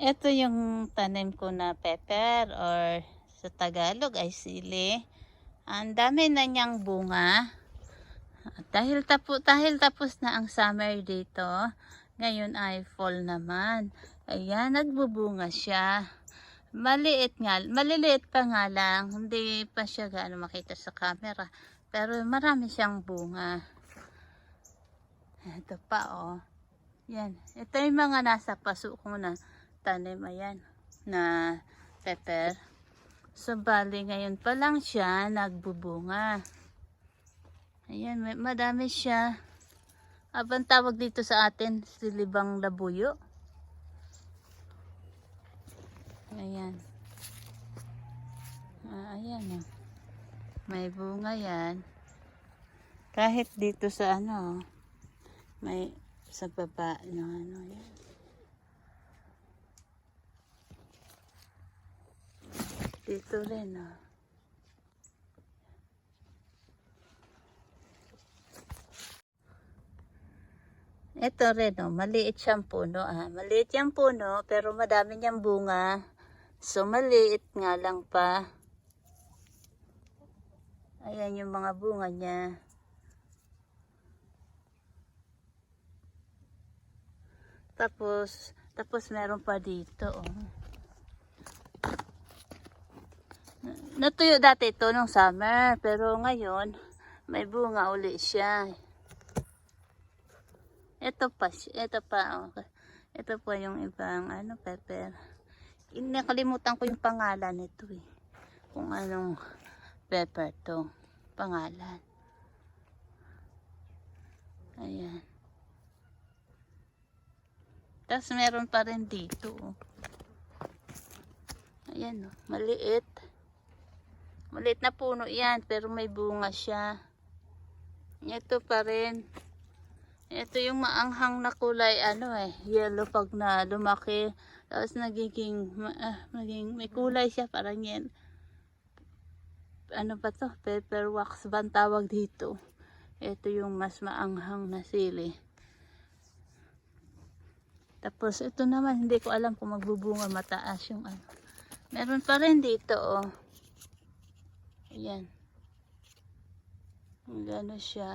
Ito yung tanim ko na pepper or sa Tagalog ay sili. Ang dami na niyang bunga. At Dahil, tapo, dahil tapos na ang summer dito, ngayon ay fall naman. Ayan, nagbubunga siya. Maliit nga, maliliit pa nga lang. Hindi pa siya gaano makita sa camera. Pero marami siyang bunga. Ito pa oh. Yan. Ito yung mga nasa paso ko na tanim. Ayan. Na pepper. So, bali ngayon pa lang siya nagbubunga. Ayan. May, madami siya. Abang tawag dito sa atin, silibang labuyo. Ayan. Ah, ayan oh. May bunga yan. Kahit dito sa ano, may sa baba no ano yan. Dito rin oh. Ito oh, maliit siyang puno ah. Maliit yung puno pero madami niyang bunga. So maliit nga lang pa. Ayan yung mga bunga niya. Tapos, tapos meron pa dito, oh. Natuyo dati ito nung summer, pero ngayon, may bunga uli siya. Ito pa, ito pa, oh. Ito pa yung ibang, ano, pepper. Nakalimutan ko yung pangalan nito, eh. Kung anong pepper to. Pangalan. Ayan. Tapos meron pa rin dito. Oh. Ayan oh, maliit. Maliit na puno yan, pero may bunga siya. Ito pa rin. Ito yung maanghang na kulay, ano eh, yellow pag na lumaki. Tapos nagiging, ma- ah, naging, may kulay siya, parang yan. Ano ba to? Pepper wax ba tawag dito? Ito yung mas maanghang na sili. Tapos ito naman, hindi ko alam kung magbubunga mataas yung ano. Meron pa rin dito, oh. Ayan. Gano siya.